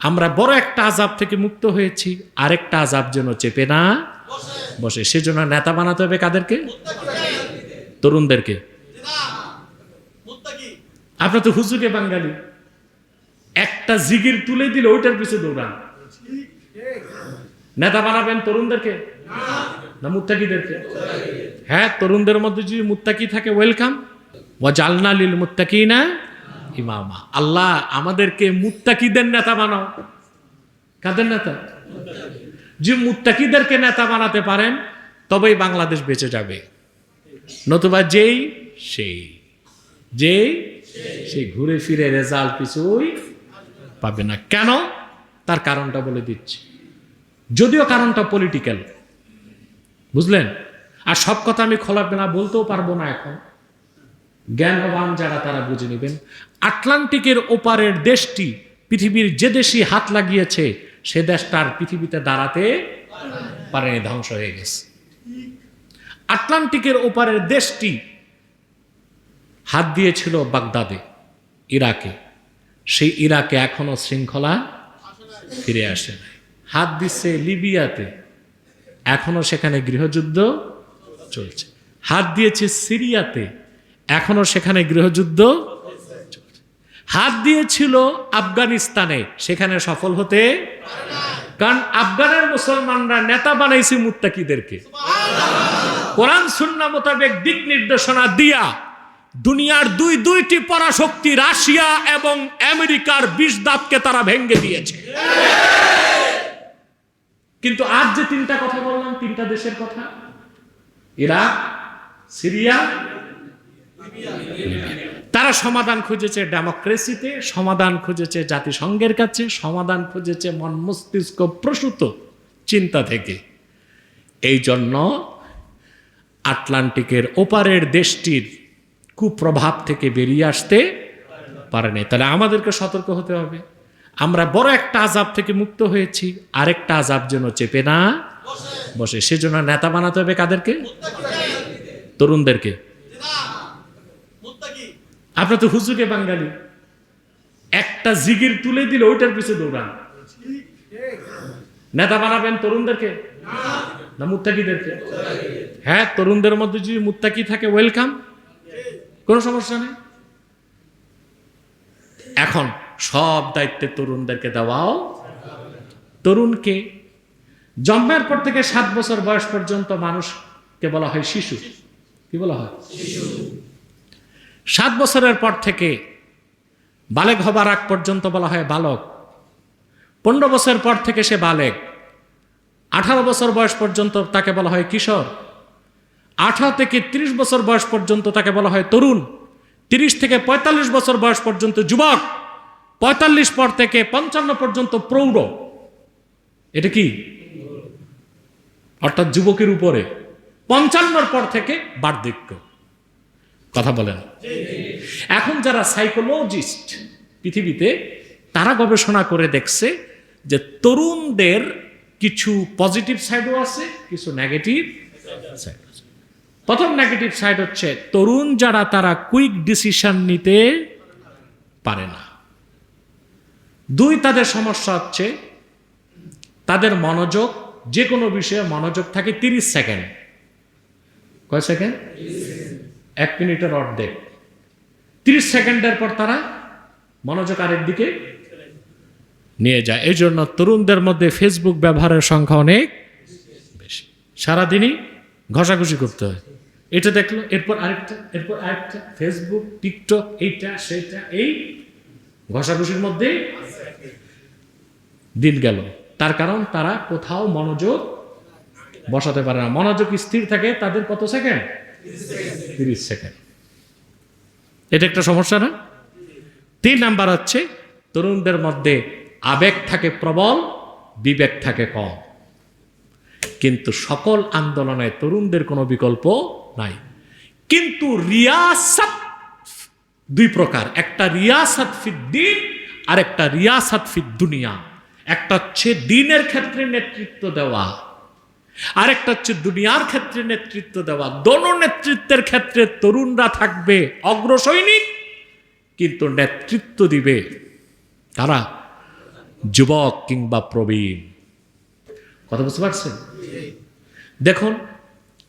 আমরা বড় একটা আজাব থেকে মুক্ত হয়েছি, আরেকটা আজাব যেন চেপে না বসে। সেজন্য নেতা বানাতে হবে কাদেরকে? তরুণদেরকে। আপনার তো হুজুকে বাঙালি। একটা জিগির তুলে দিলে ওইটার পিছে দৌড়ান। নেতা বানাবেন তরুণদেরকে? না মুত্তাকিদেরকে? হ্যাঁ তরুণদের মধ্যে যদি মুত্তাকি থাকে ওয়েলকাম ওয়া জালনা লিল মুত্তাকিনা ইমামা আল্লাহ, আমাদেরকে মুত্তাকিদের নেতা বানাও। কাদের নেতা? যে মুত্তাকিদেরকে নেতা বানাতে পারেন, তবেই বাংলাদেশ বেঁচে যাবে। নতুবা যেই, সেই। যেই, সেই ঘুরে ফিরে রেজাল্ট কিছুই পাবে না। কেন? তার কারণটা বলে দিচ্ছি। যদিও কারণটা পলিটিক্যাল বুঝলেন? আর সব কথা আমি খোলাবে না বলতেও পারব না এখন। জ্ঞানবান যারা, তারা বুঝে নেবেন। আটলান্টিকের ওপারের দেশটি, পৃথিবীর যে দেশই হাত লাগিয়েছে, সে দেশটার পৃথিবীতে দাঁড়াতে পারেনি, ধ্বংস হয়ে গেছে। আটলান্টিকের ওপারের দেশটি হাত দিয়েছিল বাগদাদে, ইরাকে। সেই ইরাকে এখনও শৃঙ্খলা ফিরে আসে নাই। হাত দিচ্ছে লিবিয়াতে, এখনও সেখানে গৃহযুদ্ধ চলছে। হাত দিয়েছে সিরিয়াতে এখনও সেখানে গৃহযুদ্ধ হাত দিয়েছিল আফগানিস্তানে, সেখানে সফল হতে কারণ আফগানের মুসলমানরা নেতা বানাইছে মুত্তাকিদেরকে। কোরআন, সুন্না মোতাবেক দিক নির্দেশনা দিয়া দুনিয়ার দুই, দুইটি পরাশক্তি রাশিয়া এবং আমেরিকার বিষ দাঁতকে তারা ভেঙ্গে দিয়েছে। কিন্তু আজ যে তিনটা কথা বললাম, তিনটা দেশের কথা। ইরাক, সিরিয়া তারা সমাধান খুঁজেছে ডেমোক্রেসিতে, সমাধান খুঁজেছে জাতিসংঘের কাছে, সমাধান খুঁজেছে মন মস্তিষ্ক প্রসূত চিন্তা থেকে। এই জন্য আটলান্টিকের ওপারের দেশটির কুপ্রভাব থেকে বেরিয়ে আসতে পারেনি তাহলে আমাদেরকে সতর্ক হতে হবে। আমরা বড় একটা আজাব থেকে মুক্ত হয়েছি, আরেকটা আজাব যেন চেপে না বসে। সেজন্য নেতা বানাতে হবে কাদেরকে? তরুণদেরকে। আপনার তো হুজুকে বাঙালি। একটা জিগির তুলে দিলে ওইটার পিছনে দৌড়ান। নেতা বানাবেন তরুণদেরকে? না, মুত্তাকিদেরকে? হ্যাঁ তরুণদের মধ্যে যদি মুত্তাকি থাকে ওয়েলকাম কোনো সমস্যা নেই? এখন সব দায়িত্বে তরুণদেরকে দেওয়াও। তরুণকে, জন্মের পর থেকে সাত বছর বয়স পর্যন্ত মানুষকে বলা হয় শিশু। কি বলা হয়? সাত বছরের পর থেকে বালেক হবার আগ পর্যন্ত বলা হয় বালক। পনেরো বছর পর থেকে সে বালেক। আঠারো বছর বয়স পর্যন্ত তাকে বলা হয় কিশোর। আঠারো থেকে ৩০ বছর বয়স পর্যন্ত তাকে বলা হয় তরুণ। তিরিশ থেকে ৪৫ বছর বয়স পর্যন্ত যুবক। পঁয়তাল্লিশ পর থেকে পঞ্চান্ন পর্যন্ত প্রৌঢ়। এটা কি? অর্থাৎ যুবকের উপরে। পঞ্চান্নর পর থেকে বার্ধক্য। কথা বলেন এখন যারা সাইকোলজিস্ট পৃথিবীতে, তারা গবেষণা করে দেখছে যে তরুণদের কিছু পজিটিভ সাইডও আছে, কিছু নেগেটিভ সাইড প্রথম নেগেটিভ সাইড হচ্ছে তরুণ যারা তারা কুইক ডিসিশন নিতে পারে না। দুই, তাদের সমস্যা হচ্ছে তাদের মনোযোগ যে কোনো বিষয়ে মনোযোগ থাকে তিরিশ সেকেন্ড। কয় সেকেন্ড? এক মিনিটের অর্ধেক। তিরিশ সেকেন্ডের পর তারা মনোযোগ আরেক দিকে নিয়ে যায়। এই জন্য তরুণদের মধ্যে ফেসবুক ব্যবহারের সংখ্যা অনেক বেশি। সারাদিনই ঘষাঘষি করতে হয়। এটা দেখল, এরপর আরেকটা এরপর আরেকটা ফেসবুক টিকটক এইটা সেটা এই ঘষাঘষির মধ্যে দিন গেল। তার কারণ তারা কোথাও মনোযোগ বসাতে পারে না। মনোযোগ স্থির থাকে তাদের কত সেকেন্ড? তিরিশ সেকেন্ড। এটা একটা সমস্যা না? তিন নাম্বার হচ্ছে, তরুণদের মধ্যে আবেগ থাকে প্রবল, বিবেক থাকে কম। কিন্তু সকল আন্দোলনে তরুণদের কোনো বিকল্প নাই। কিন্তু রিয়াসাত দুই প্রকার, একটা রিয়াসাত ফিদ্দিন আর একটা রিয়াসাত ফিদ্দুনিয়া একটা হচ্ছে দিনের ক্ষেত্রে নেতৃত্ব দেওয়া। আরেকটা হচ্ছে দুনিয়ার ক্ষেত্রে নেতৃত্ব দেওয়া। দোনো নেতৃত্বের ক্ষেত্রে তরুণরা থাকবে অগ্রসৈনিক, কিন্তু নেতৃত্ব দিবে তারা যুবক কিংবা প্রবীণ। কথা বুঝতে পারছেন? দেখুন,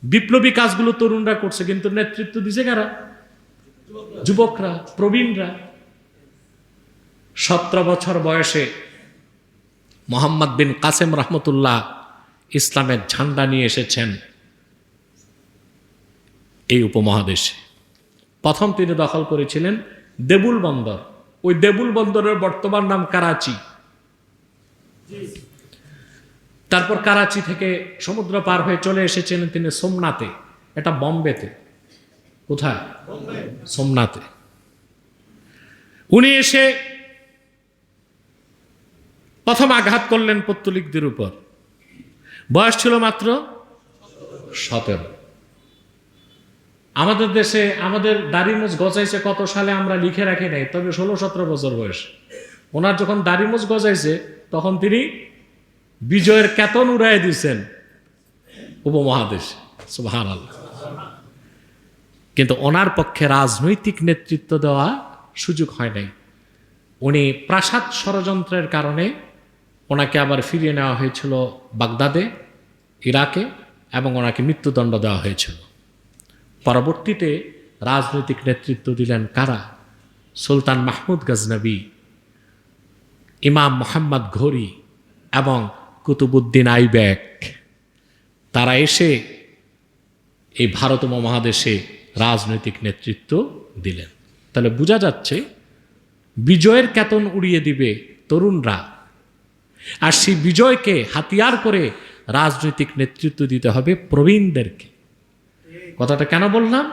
বিপ্লবী কাজগুলো তরুণরা করছে, কিন্তু নেতৃত্ব দিছে কারা? যুবকরা, প্রবীণরা। সতেরো বছর বয়সে মোহাম্মদ বিন কাসেম রহমতুল্লাহ ইসলামের ঝান্ডা নিয়ে এসেছেন এই উপমহাদেশে। প্রথম তিনি দখল করেছিলেন দেবুল বন্দর। ওই দেবুল বন্দরের বর্তমান নাম করাচি। তারপর কারাচি থেকে সমুদ্র পার হয়ে চলে এসেছিলেন তিনি সোমনাথে। এটা বম্বেতে। কোথায়? সোমনাথে। উনি এসে প্রথম আঘাত করলেন পত্তলিকদের উপর। বয়স ছিল মাত্র সতেরো। আমাদের দেশে আমাদের দাড়িমোজ গজাইছে কত সালে আমরা লিখে রাখি নাই, তবে ষোলো সতেরো বছর বয়স। ওনার যখন দাড়িমোজ গজাইছে, তখন তিনি বিজয়ের কেতন উড়াই দিয়েছেন উপমহাদেশ। কিন্তু ওনার পক্ষে রাজনৈতিক নেতৃত্ব দেওয়া সুযোগ হয় নাই। উনি প্রাসাদ ষড়যন্ত্রের কারণে ওনাকে আবার ফিরিয়ে নেওয়া হয়েছিল বাগদাদে, ইরাকে, এবং ওনাকে মৃত্যুদণ্ড দেওয়া হয়েছিল। পরবর্তীতে রাজনৈতিক নেতৃত্ব দিলেন কারা? সুলতান মাহমুদ গজনবী, ইমাম মোহাম্মদ ঘোরি এবং কুতুবুদ্দিন আইব্যাক তারা এসে এই ভারত মহাদেশে রাজনৈতিক নেতৃত্ব দিলেন। তাহলে বোঝা যাচ্ছে, বিজয়ের কেতন উড়িয়ে দিবে তরুণরা আর সেই বিজয়কে হাতিয়ার করে রাজনৈতিক নেতৃত্ব দিতে হবে প্রবীণদেরকে। কথাটা কেন বললাম?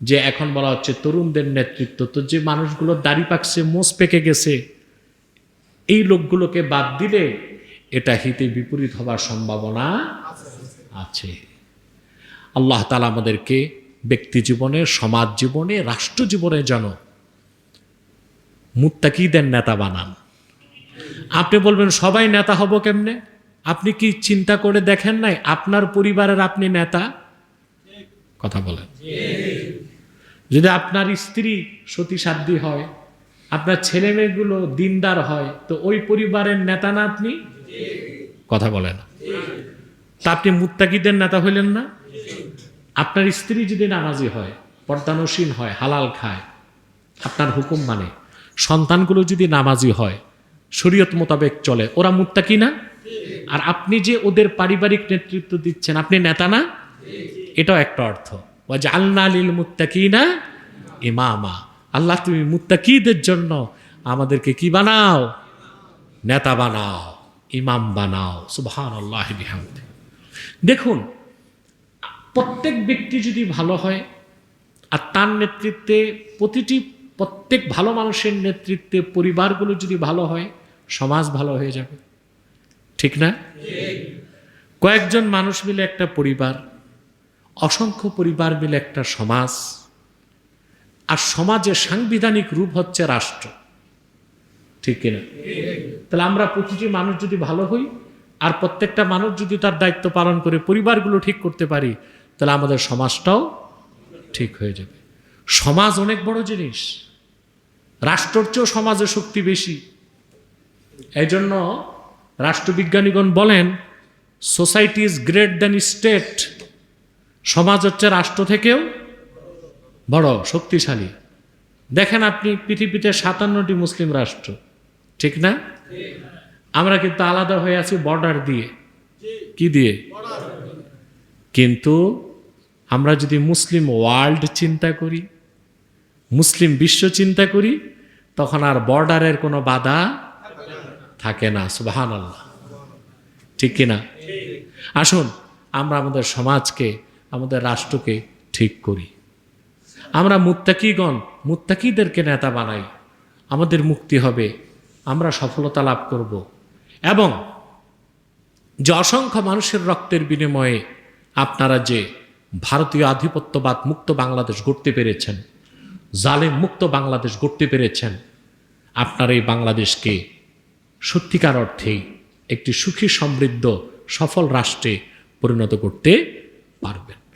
যে এখন বলা হচ্ছে তরুণদের নেতৃত্ব। তো যে মানুষগুলো দাড়ি পাকছে, মোষ পেকে গেছে, এই লোকগুলোকে বাদ দিলে এটা হিতে বিপরীত হবার সম্ভাবনা আছে। আল্লাহ তালা আমাদেরকে ব্যক্তি জীবনে, সমাজ জীবনে, রাষ্ট্র জীবনে যেন মুত্তাকিদের নেতা বানান। আপনি বলবেন, সবাই নেতা হব কেমনে? আপনি কি চিন্তা করে দেখেন নাই আপনার পরিবারের আপনি নেতা? কথা বলেন। যদি আপনার স্ত্রী সতী হয়, আপনার ছেলে মেয়েগুলো দিনদার হয়, তো ওই পরিবারের নেতা না আপনি? কথা বলেন। তা আপনি মুত্তাকিদের নেতা হইলেন না? আপনার স্ত্রী যদি নামাজি হয়, পর্দানসীন হয়, হালাল খায়, আপনার হুকুম মানে সন্তানগুলো যদি নামাজি হয় শরীয়ত মোতাবেক চলে। ওরা মুত্তাকি না? আর আপনি যে ওদের পারিবারিক নেতৃত্ব দিচ্ছেন, আপনি নেতা না? এটাও একটা অর্থ। জালনা লিল মুত্তাকিনা ইমামা। আল্লাহ, তুমি মুত্তাকিদের জন্য আমাদেরকে কি বানাও? নেতা বানাও, ইমাম বানাও। সুবহান আল্লাহ দেখুন, প্রত্যেক ব্যক্তি যদি ভালো হয়, আর তার নেতৃত্বে প্রতিটি, প্রত্যেক ভালো মানুষের নেতৃত্বে পরিবারগুলো যদি ভালো হয় সমাজ ভালো হয়ে যাবে। ঠিক না? কয়েকজন মানুষ মিলে একটা পরিবার, অসংখ্য পরিবার মিলে একটা সমাজ, আর সমাজের সাংবিধানিক রূপ হচ্ছে রাষ্ট্র। ঠিক কিনা? তাহলে আমরা প্রতিটি মানুষ যদি ভালো হই, আর প্রত্যেকটা মানুষ যদি তার দায়িত্ব পালন করে, পরিবারগুলো ঠিক করতে পারি, তাহলে আমাদের সমাজটাও ঠিক হয়ে যাবে। সমাজ অনেক বড় জিনিস। রাষ্ট্রর চেয়েও সমাজের শক্তি বেশি। এই জন্য রাষ্ট্রবিজ্ঞানীগণ বলেন society is great than state সমাজ হচ্ছে রাষ্ট্র থেকেও বড়, শক্তিশালী। দেখেন আপনি পৃথিবীতে সাতান্নটি মুসলিম রাষ্ট্র, ঠিক না? আমরা কিন্তু আলাদা হয়ে আছি বর্ডার দিয়ে। কি দিয়ে? কিন্তু আমরা যদি মুসলিম ওয়ার্ল্ড চিন্তা করি, মুসলিম বিশ্ব চিন্তা করি, তখন আর বর্ডারের কোনো বাধা থাকে না সুবাহান আল্লাহ ঠিক কিনা? আসুন, আমরা আমাদের সমাজকে, আমাদের রাষ্ট্রকে ঠিক করি। আমরা মুত্তাকিগণ, মুত্তাকিদেরকে নেতা বানাই। আমাদের মুক্তি হবে, আমরা সফলতা লাভ করব। এবং যে অসংখ্য মানুষের রক্তের বিনিময়ে আপনারা যে ভারতীয় আধিপত্যবাদ মুক্ত বাংলাদেশ গড়তে পেরেছেন, জালেম মুক্ত বাংলাদেশ গড়তে পেরেছেন, আপনার এই বাংলাদেশকে সত্যিকার অর্থেই একটি সুখী সমৃদ্ধ সফল রাষ্ট্রে পরিণত করতে পারবেন।